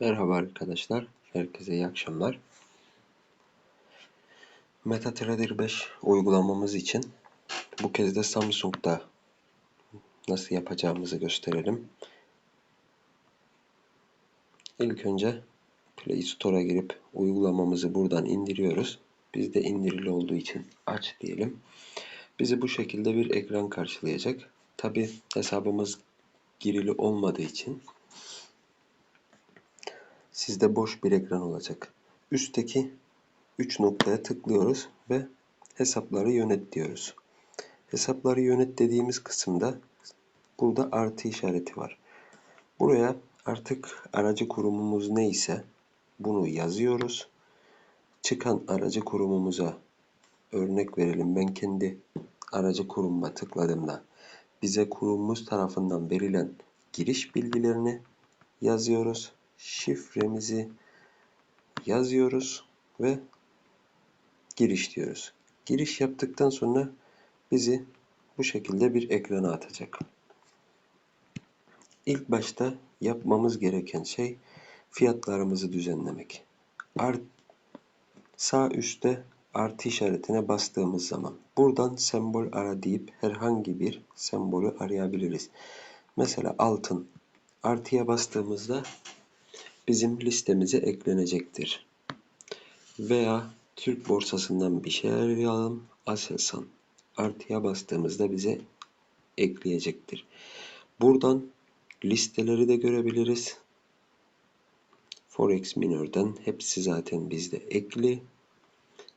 Merhaba arkadaşlar, herkese iyi akşamlar. MetaTrader 5 uygulamamız için bu kez de Samsung'da nasıl yapacağımızı gösterelim. İlk önce Play Store'a girip uygulamamızı buradan indiriyoruz. Bizde indirili olduğu için aç diyelim. Bizi bu şekilde bir ekran karşılayacak. Tabi hesabımız girili olmadığı için sizde boş bir ekran olacak. Üstteki 3 noktaya tıklıyoruz ve hesapları yönet diyoruz. Hesapları yönet dediğimiz kısımda burada artı işareti var. Buraya artık aracı kurumumuz neyse bunu yazıyoruz. Çıkan aracı kurumumuza örnek verelim. Ben kendi aracı kurumuma tıkladığımda bize kurumumuz tarafından verilen giriş bilgilerini yazıyoruz şifremizi yazıyoruz ve giriş diyoruz. Giriş yaptıktan sonra bizi bu şekilde bir ekrana atacak. İlk başta yapmamız gereken şey fiyatlarımızı düzenlemek. Art, sağ üstte artı işaretine bastığımız zaman buradan sembol ara deyip herhangi bir sembolü arayabiliriz. Mesela altın artıya bastığımızda bizim listemize eklenecektir. Veya Türk borsasından bir şey arayalım. Aselsan artıya bastığımızda bize ekleyecektir. Buradan listeleri de görebiliriz. Forex Minör'den hepsi zaten bizde ekli.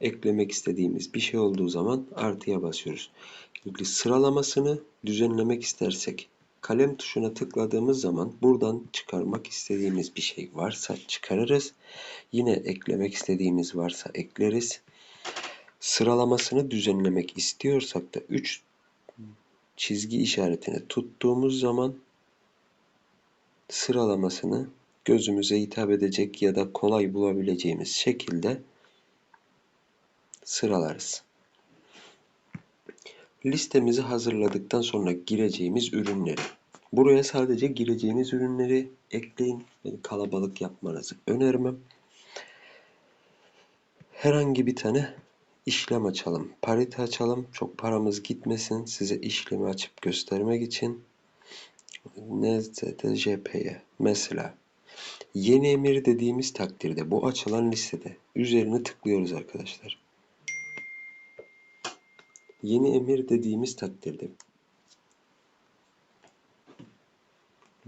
Eklemek istediğimiz bir şey olduğu zaman artıya basıyoruz. Sıralamasını düzenlemek istersek kalem tuşuna tıkladığımız zaman buradan çıkarmak istediğimiz bir şey varsa çıkarırız. Yine eklemek istediğimiz varsa ekleriz. Sıralamasını düzenlemek istiyorsak da 3 çizgi işaretini tuttuğumuz zaman sıralamasını gözümüze hitap edecek ya da kolay bulabileceğimiz şekilde sıralarız. Listemizi hazırladıktan sonra gireceğimiz ürünleri. Buraya sadece gireceğiniz ürünleri ekleyin. Kalabalık yapmanızı önermem. Herhangi bir tane işlem açalım. Parite açalım. Çok paramız gitmesin. Size işlemi açıp göstermek için. NZDJP'ye mesela yeni emir dediğimiz takdirde bu açılan listede üzerine tıklıyoruz arkadaşlar yeni emir dediğimiz takdirde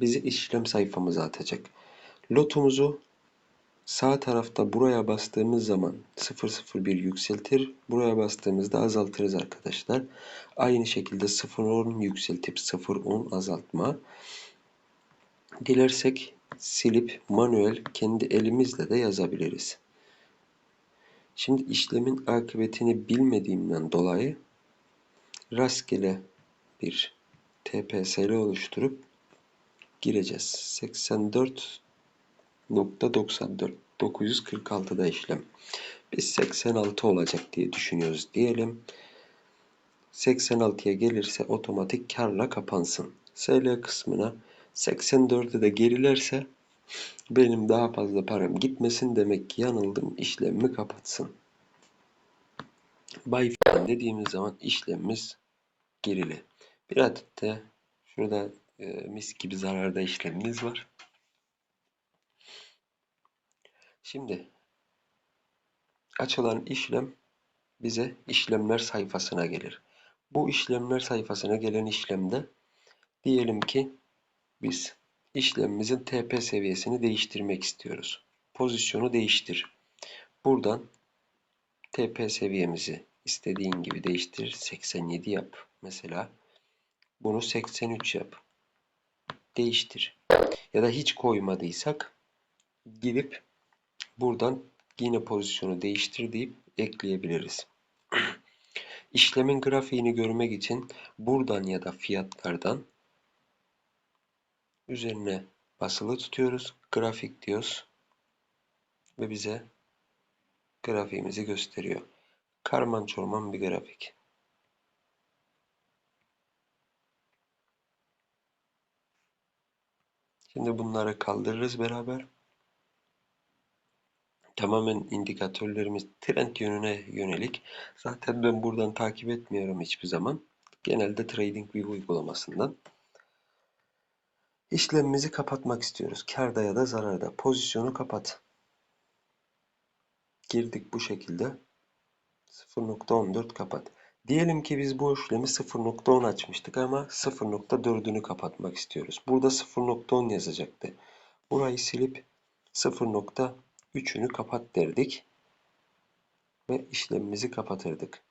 bizi işlem sayfamıza atacak. Lotumuzu sağ tarafta buraya bastığımız zaman 001 yükseltir. Buraya bastığımızda azaltırız arkadaşlar. Aynı şekilde 010 yükseltip 010 azaltma. Dilersek silip manuel kendi elimizle de yazabiliriz. Şimdi işlemin akıbetini bilmediğimden dolayı rastgele bir TPSL oluşturup gireceğiz. 84.94 946'da işlem. Biz 86 olacak diye düşünüyoruz diyelim. 86'ya gelirse otomatik karla kapansın. SL kısmına 84'e de gerilerse benim daha fazla param gitmesin demek ki yanıldım işlemimi kapatsın. Buy dediğimiz zaman işlemimiz gerili. Bir adet de şurada e, mis gibi zararda işlemimiz var. Şimdi açılan işlem bize işlemler sayfasına gelir. Bu işlemler sayfasına gelen işlemde diyelim ki biz işlemimizin TP seviyesini değiştirmek istiyoruz. Pozisyonu değiştir. Buradan TP seviyemizi istediğin gibi değiştir. 87 yap. Mesela bunu 83 yap. Değiştir. Ya da hiç koymadıysak girip buradan yine pozisyonu değiştir deyip ekleyebiliriz. İşlemin grafiğini görmek için buradan ya da fiyatlardan üzerine basılı tutuyoruz. Grafik diyoruz. Ve bize grafiğimizi gösteriyor. Karman çorman bir grafik. Şimdi bunları kaldırırız beraber. Tamamen indikatörlerimiz trend yönüne yönelik. Zaten ben buradan takip etmiyorum hiçbir zaman. Genelde TradingView uygulamasından. İşlemimizi kapatmak istiyoruz. Karda ya da zararda. Pozisyonu kapat. Girdik bu şekilde. 0.14 kapat. Diyelim ki biz bu işlemi 0.10 açmıştık ama 0.4'ünü kapatmak istiyoruz. Burada 0.10 yazacaktı. Burayı silip 0.3'ünü kapat derdik ve işlemimizi kapatırdık.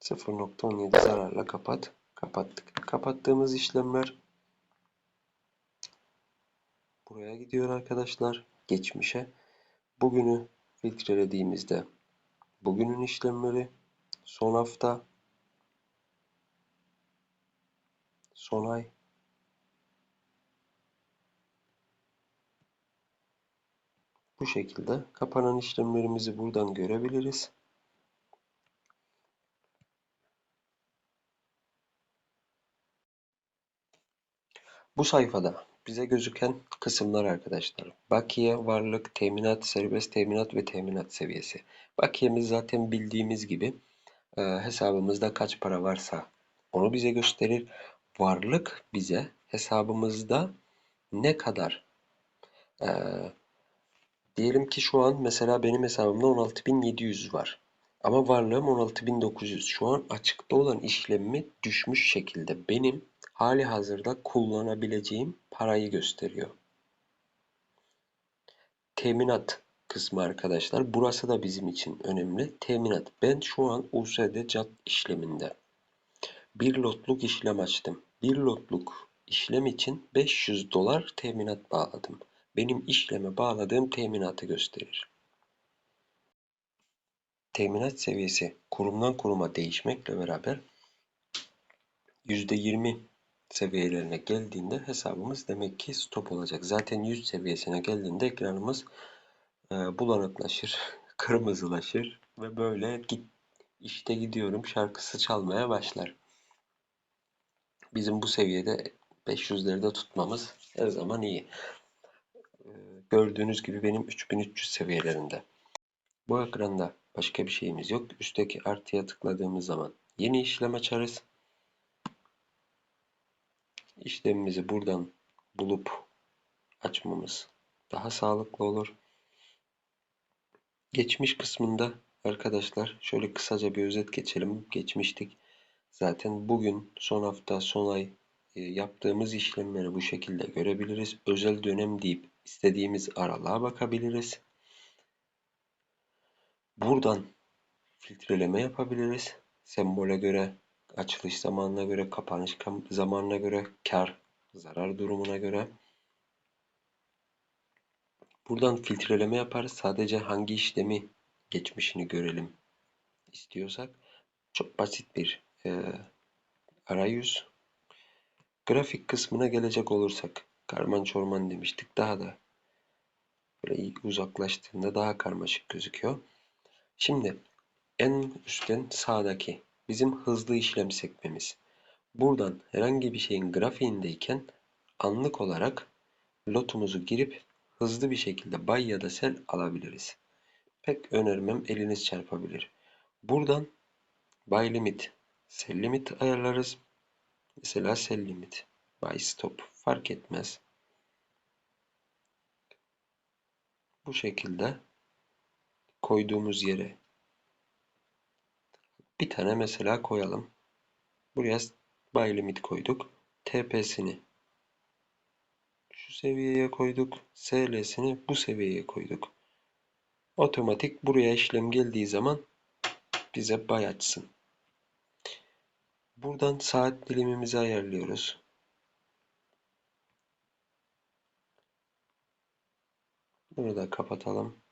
%0.17 zararla kapat. Kapattık. Kapattığımız işlemler buraya gidiyor arkadaşlar. Geçmişe. Bugünü filtrelediğimizde bugünün işlemleri son hafta son ay bu şekilde kapanan işlemlerimizi buradan görebiliriz. Bu sayfada bize gözüken kısımlar arkadaşlar. Bakiye, varlık, teminat, serbest teminat ve teminat seviyesi. Bakiyemiz zaten bildiğimiz gibi e, hesabımızda kaç para varsa onu bize gösterir. Varlık bize hesabımızda ne kadar e, diyelim ki şu an mesela benim hesabımda 16.700 var. Ama varlığım 16.900. Şu an açıkta olan işlemimi düşmüş şekilde benim hali hazırda kullanabileceğim parayı gösteriyor. Teminat kısmı arkadaşlar. Burası da bizim için önemli. Teminat. Ben şu an USD CAD işleminde. Bir lotluk işlem açtım. Bir lotluk işlem için 500 dolar teminat bağladım. Benim işleme bağladığım teminatı gösterir. Teminat seviyesi kurumdan kuruma değişmekle beraber %20 seviyelerine geldiğinde hesabımız demek ki stop olacak. Zaten 100 seviyesine geldiğinde ekranımız e, bulanıklaşır, kırmızılaşır ve böyle git işte gidiyorum şarkısı çalmaya başlar. Bizim bu seviyede 500'lerde tutmamız her zaman iyi. E, gördüğünüz gibi benim 3300 seviyelerinde. Bu ekranda başka bir şeyimiz yok. Üstteki artıya tıkladığımız zaman yeni işlem açarız işlemimizi buradan bulup açmamız daha sağlıklı olur. Geçmiş kısmında arkadaşlar şöyle kısaca bir özet geçelim. Geçmiştik. Zaten bugün son hafta son ay e, yaptığımız işlemleri bu şekilde görebiliriz. Özel dönem deyip istediğimiz aralığa bakabiliriz. Buradan filtreleme yapabiliriz. Sembole göre açılış zamanına göre, kapanış zamanına göre, kar, zarar durumuna göre. Buradan filtreleme yaparız. Sadece hangi işlemi geçmişini görelim istiyorsak. Çok basit bir e, arayüz. Grafik kısmına gelecek olursak karman çorman demiştik. Daha da böyle uzaklaştığında daha karmaşık gözüküyor. Şimdi en üstten sağdaki bizim hızlı işlem sekmemiz. Buradan herhangi bir şeyin grafiğindeyken anlık olarak lotumuzu girip hızlı bir şekilde buy ya da sell alabiliriz. Pek önermem eliniz çarpabilir. Buradan buy limit, sell limit ayarlarız. Mesela sell limit, buy stop fark etmez. Bu şekilde koyduğumuz yere bir tane mesela koyalım. Buraya buy limit koyduk. TP'sini şu seviyeye koyduk. SL'sini bu seviyeye koyduk. Otomatik buraya işlem geldiği zaman bize buy açsın. Buradan saat dilimimizi ayarlıyoruz. Bunu da kapatalım.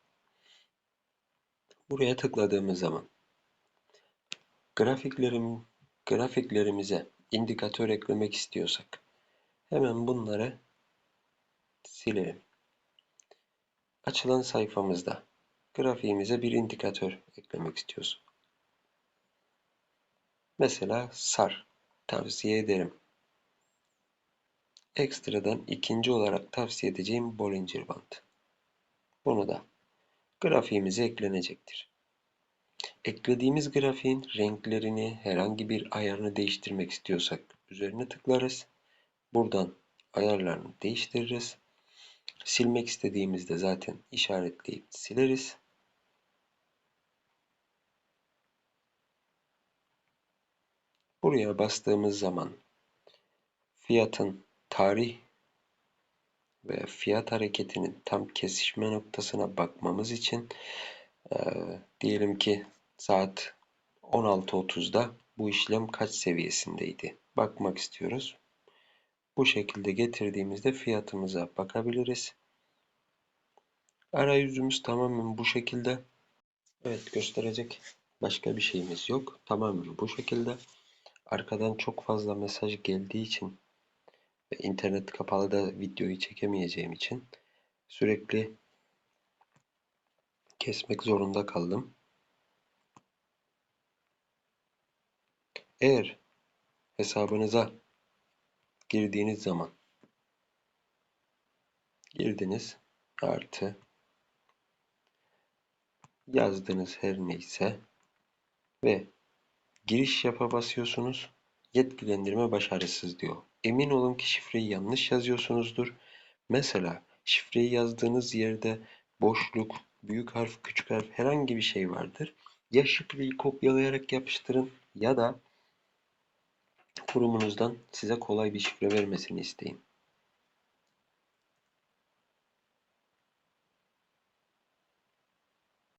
Buraya tıkladığımız zaman Grafiklerim, grafiklerimize indikatör eklemek istiyorsak hemen bunları silelim. Açılan sayfamızda grafiğimize bir indikatör eklemek istiyoruz. Mesela SAR tavsiye ederim. ekstradan ikinci olarak tavsiye edeceğim Bollinger Band. Bunu da grafiğimize eklenecektir. Eklediğimiz grafiğin renklerini, herhangi bir ayarını değiştirmek istiyorsak üzerine tıklarız. Buradan ayarlarını değiştiririz. Silmek istediğimizde zaten işaretleyip sileriz. Buraya bastığımız zaman fiyatın tarih ve fiyat hareketinin tam kesişme noktasına bakmamız için e, diyelim ki saat 16.30'da bu işlem kaç seviyesindeydi? Bakmak istiyoruz. Bu şekilde getirdiğimizde fiyatımıza bakabiliriz. Arayüzümüz tamamen bu şekilde. Evet gösterecek başka bir şeyimiz yok. Tamamen bu şekilde. Arkadan çok fazla mesaj geldiği için ve internet kapalı da videoyu çekemeyeceğim için sürekli kesmek zorunda kaldım. Eğer hesabınıza girdiğiniz zaman girdiniz artı yazdığınız her neyse ve giriş yapa basıyorsunuz. Yetkilendirme başarısız diyor. Emin olun ki şifreyi yanlış yazıyorsunuzdur. Mesela şifreyi yazdığınız yerde boşluk, büyük harf, küçük harf herhangi bir şey vardır. Ya şifreyi kopyalayarak yapıştırın ya da kurumunuzdan size kolay bir şifre vermesini isteyin.